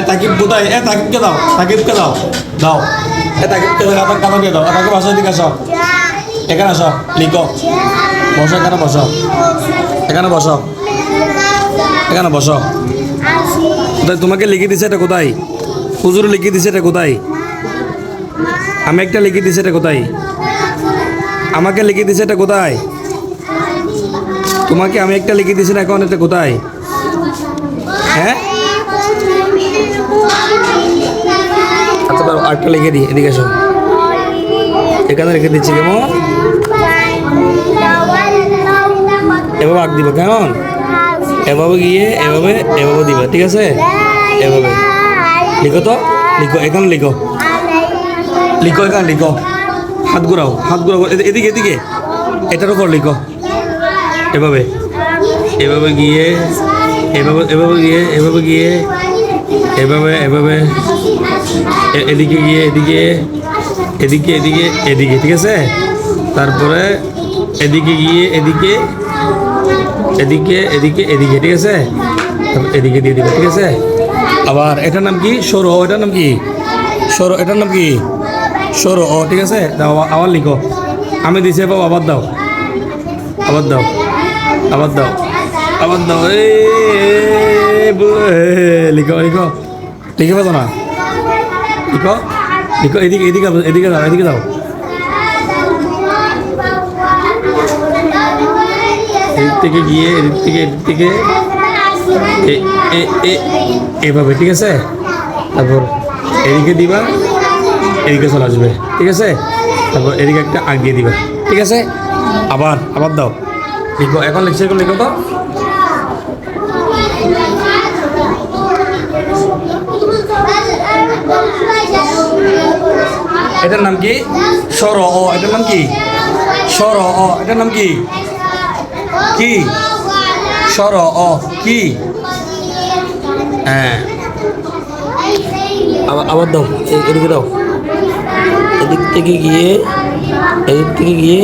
এ তাকিব কোথায়? এ তাকিবকে দাও তাকিবকে দাও দাও। এ তাকিবকে দাও কাতা দিয়ে দাও। এ তাকিব আসো এদিকে আসো। এখানে আসো, লিখো। বসো, এখানে বসো। এখানে বসো। এখানে বসো। কোথায় তোমাকে লিখে দিছে এটা কোথায়? হুজুর লিখে দিছে এটা কোথায়? আমি একটা লিখে দিছে এটা কোথায়? আমাকে লিখে দিছে এটা কোথায়? তোমাকে আমি একটা লিখে দিছি না এখন এটা কোথায়? হ্যাঁ? আচ্ছা দাঁড়াও, আরেকটা লিখে দিই এদিকে এসো। এখানে রেখে দিচ্ছি কেমন? এভাবে আঁক দিব কেমন? এভাবে গিয়ে এভাবে এভাবে দিবা ঠিক আছে? এভাবে। লিখো তো লিখো এখানে লিখো। লিখো এখানে লিখো। হাত ঘুরাও হাত ঘুরাও এদি- এদিকে এদিকে। এটার উপর লিখো। এভাবে। এভাবে গিয়ে এভাবে এভাবে গিয়ে এভাবে গিয়ে এভাবে এভাবে এদিকে গিয়ে এদিকে এদিকে এদিকে এদিকে, ঠিক আছে? তারপরে এদিকে গিয়ে এদিকে এদিকে এদিকে এদিকে, ঠিক আছে? এদিকে দিয়ে দিবে, ঠিক আছে? আবার এটার নাম কি? সরো এটার নাম কি? সরো, এটার নাম কি? সরো ও ঠিক আছে? দাও আবার লিখো। আমি দিছি বাবু আবার দাও। আবার দাও। আবার দাও। আবার দাও লিখো লিখো, লিখে পাবো না। লিখো লিখো, এদিকে এদিকে এদিকে দাও এদিকে দাও এদিক থেকে গিয়ে, এদিক থেকে এদিক থেকে এভাবে, ঠিক আছে? তারপর এদিকে দিবা, এদিকে চলে আসবে, ঠিক আছে? তারপর এদিকে একটা আগ দিয়ে দিবা, ঠিক আছে? আবার আবার দাও। লিখো, এখন লিখছে, এখন লিখো তো। এটার নাম কি? সর অ, এটার নাম কি? সর অ, এটার নাম কি? কি? সর অ, কি? হ্যাঁ। আবার দাও এদিকে দাও। এদিক থেকে গিয়ে, এদিক থেকে গিয়ে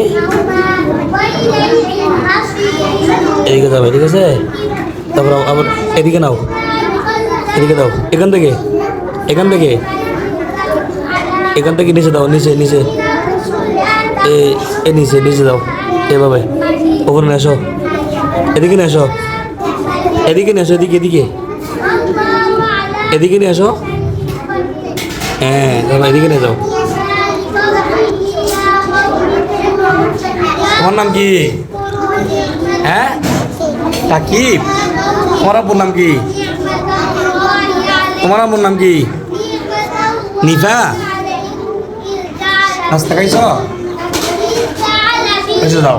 এদিকে যাবে, ঠিক আছে? তারপর আবার এদিকে নাও। এদিকে দাও, এখান থেকে এখান থেকে। এখান থেকে নিচে দাও, নিচে নিচে। এ এ নিচে নিচে দাও, এভাবে। ওপরে আসো। এদিকে আসো। এদিকে আসো, এদিকে এদিকে। এদিকে নিয়ে আসো। হ্যাঁ এদিকে নিয়ে যাও। তোমার নাম কি? হ্যাঁ? তাকিব তোমার আব্বুর নাম কি? তোমার আব্বুর নাম কি? নিফা? নাস্তা খাইছ? এসে যাও।